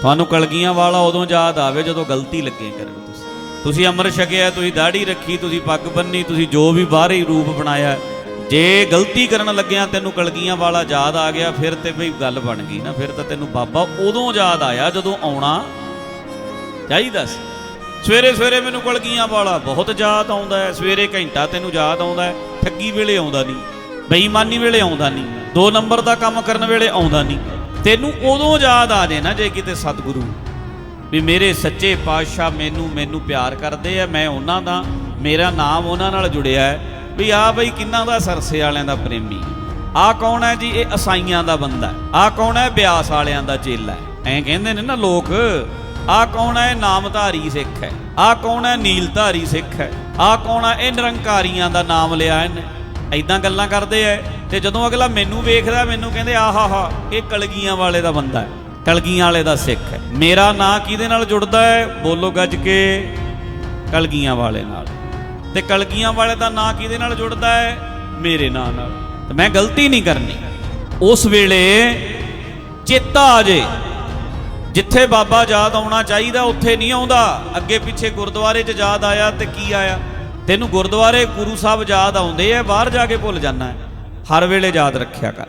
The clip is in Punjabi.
ਤੁਹਾਨੂੰ ਕਲਗੀਆਂ ਵਾਲਾ ਉਦੋਂ ਯਾਦ ਆਵੇ ਜਦੋਂ ਗਲਤੀ ਲੱਗੇ ਕਰਨ ਤੁਸੀਂ। ਤੁਸੀਂ ਅੰਮ੍ਰਿਤ ਛਕਿਆ, ਤੁਸੀਂ ਦਾੜੀ ਰੱਖੀ, ਤੁਸੀਂ ਪੱਗ ਬੰਨੀ, ਤੁਸੀਂ ਜੋ ਵੀ ਬਾਹਰੀ ਰੂਪ ਬਣਾਇਆ। ਜੇ ਗਲਤੀ ਕਰਨ ਲੱਗਿਆ ਤੈਨੂੰ ਕਲਗੀਆਂ ਵਾਲਾ ਯਾਦ ਆ ਗਿਆ, ਫਿਰ ਤੇ ਬਈ ਗੱਲ ਬਣ ਗਈ ਨਾ, ਫਿਰ ਤਾਂ ਤੈਨੂੰ ਬਾਬਾ ਉਦੋਂ ਯਾਦ ਆਇਆ ਜਦੋਂ ਆਉਣਾ ਚਾਹੀਦਾ ਸੀ। ਸਵੇਰੇ ਸਵੇਰੇ ਮੈਨੂੰ ਕਲਗੀਆਂ ਵਾਲਾ ਬਹੁਤ ਯਾਦ ਆਉਂਦਾ ਹੈ, ਸਵੇਰੇ ਘੰਟਾ ਤੈਨੂੰ ਯਾਦ ਆਉਂਦਾ ਹੈ, ਠੱਗੀ ਵੇਲੇ ਆਉਂਦਾ ਨਹੀਂ, ਬੇਈਮਾਨੀ ਵੇਲੇ ਆਉਂਦਾ ਨਹੀਂ, ਦੋ ਨੰਬਰ ਦਾ ਕੰਮ ਕਰਨ ਵੇਲੇ ਆਉਂਦਾ ਨਹੀਂ। ਤੈਨੂੰ ਉਦੋਂ ਯਾਦ ਆ ਜੇ ਨਾ ਜੇ ਕਿਤੇ ਸਤਿਗੁਰੂ। ਵੀ ਮੇਰੇ ਸੱਚੇ ਪਾਤਸ਼ਾਹ ਮੈਨੂੰ ਮੈਨੂੰ ਪਿਆਰ ਕਰਦੇ ਆ, ਮੈਂ ਉਹਨਾਂ ਦਾ, ਮੇਰਾ ਨਾਮ ਉਹਨਾਂ ਨਾਲ ਜੁੜਿਆ ਹੈ। ਵੀ ਆ ਬਈ ਕਿੰਨਾ ਦਾ ਸਰਸੇ ਵਾਲਿਆਂ ਦਾ ਪ੍ਰੇਮੀ। ਆ ਕੌਣ ਹੈ ਜੀ? ਇਹ ਅਸਾਈਆਂ ਦਾ ਬੰਦਾ ਆ ਕੌਣ ਹੈ? ਬਿਆਸ ਵਾਲਿਆਂ ਦਾ ਚੇਲਾ ਐਂ ਕਹਿੰਦੇ ਨੇ ਨਾ ਲੋਕ, ਆ ਕੌਣ ਹੈ? ਨਾਮਧਾਰੀ ਸਿੱਖ ਹੈ। ਆ ਕੌਣ ਹੈ? ਨੀਲਧਾਰੀ ਸਿੱਖ ਹੈ। ਆ ਕੌਣ ਹੈ? ਇਹ ਨਿਰੰਕਾਰੀਆਂ ਦਾ ਨਾਮ ਲਿਆ ਇਹਨੇ। ਐਦਾਂ ਗੱਲਾਂ ਕਰਦੇ ਐ, ਤੇ ਜਦੋਂ ਅਗਲਾ ਮੈਨੂੰ ਵੇਖਦਾ, ਮੈਨੂੰ ਕਹਿੰਦੇ ਆਹਾਹਾ ਇਹ ਕਲਗੀਆਂ ਵਾਲੇ ਦਾ ਬੰਦਾ ਹੈ ਕਲਗੀਆਂ ਵਾਲੇ ਦਾ ਸਿੱਖ ਹੈ ਮੇਰਾ ਨਾਂ ਕਿਹਦੇ ਨਾਲ ਜੁੜਦਾ ਹੈ ਬੋਲੋ ਗੱਜ ਕੇ, ਕਲਗੀਆਂ ਵਾਲੇ ਨਾਲ। ਤੇ ਕਲਗੀਆਂ ਵਾਲੇ ਦਾ ਨਾਂ ਕਿਹਦੇ ਨਾਲ ਜੁੜਦਾ ਹੈ ਮੇਰੇ ਨਾਂ ਨਾਲ। ਤੇ ਮੈਂ ਗਲਤੀ ਨਹੀਂ ਕਰਨੀ। ਉਸ ਵੇਲੇ ਚੇਤਾ ਆ ਜੇ। ਜਿੱਥੇ ਬਾਬਾ ਯਾਦ ਆਉਣਾ ਚਾਹੀਦਾ, ਉੱਥੇ ਨਹੀਂ ਆਉਂਦਾ। ਅੱਗੇ ਪਿੱਛੇ ਗੁਰਦੁਆਰੇ 'ਚ ਯਾਦ ਆਇਆ ਤੇ ਕੀ ਆਇਆ? ਤੈਨੂੰ ਗੁਰਦੁਆਰੇ ਗੁਰੂ ਸਾਹਿਬ ਯਾਦ ਆਉਂਦੇ ਆ, ਬਾਹਰ ਜਾ ਕੇ ਭੁੱਲ ਜਾਣਾ ਹਰ ਵੇਲੇ ਯਾਦ ਰੱਖਿਆ ਕਰ।